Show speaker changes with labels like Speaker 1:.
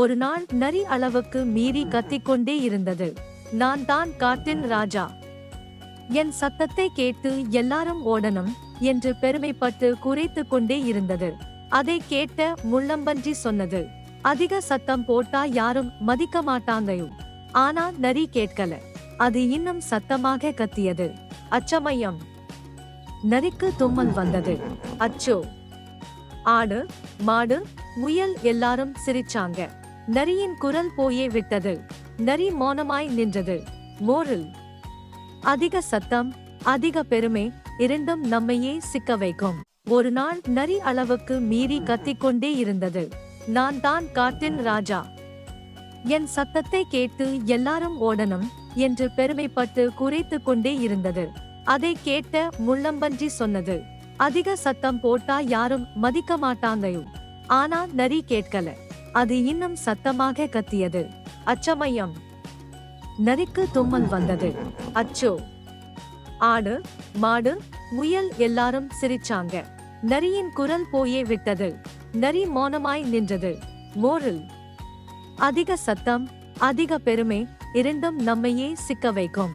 Speaker 1: ஒரு நாள் நரி அளவுக்கு மீறி கத்திக்கொண்டே இருந்தது. நான் தான் காட்டின் ராஜா. என் சத்தத்தை கேட்டு எல்லாரும் ஓடணும் என்று பெருமைப்பட்டு குறைத்து கொண்டே இருந்தது. அதை கேட்ட முள்ளம்பன்றி சொன்னது அதிக சத்தம் போட்டா யாரும் மதிக்க மாட்டாங்கயும் ஆனா நரி கேட்கல. அது இன்னும் சத்தமாக கத்தியது. அச்சமயம். நரிக்கு தும்மல் வந்தது. அச்சோ. ஆடு மாடு முயல் எல்லாரும் சிரிச்சாங்க. நரியின் குரல் போயே விட்டது. நரி மௌனமாய் நின்றது. மோரல். அதிக சத்தம் அதிக பெருமை இரண்டும் நம்மையே சிக்க வைக்கும். ஒரு நாள் நரி அளவுக்கு மீறி கத்திக்கொண்டே இருந்தது. நான் தான் காட்டின் ராஜா. என் சத்தத்தை கேட்டு எல்லாரும் ஓடணும் என்று பெருமைப்பட்டு குறைத்துக் கொண்டே இருந்தது. அதை கேட்ட முள்ளம்பன்றி சொன்னது. அதிக சத்தம் போட்டா யாரும் மதிக்க மாட்டாங்கயும் ஆனா நரி கேட்கல. அது இன்னும் சத்தமாக கத்தியது. அச்சமயம். நரிக்கு தும்மல் வந்தது. அச்சோ. ஆடு மாடு முயல் எல்லாரும் சிரிச்சாங்க. நரியின் குரல் போயே விட்டது. நரி மௌனமாய் நின்றது. மோரல். அதிக சத்தம் அதிக பெருமை இரண்டும் நம்மையே சிக்க வைக்கும்.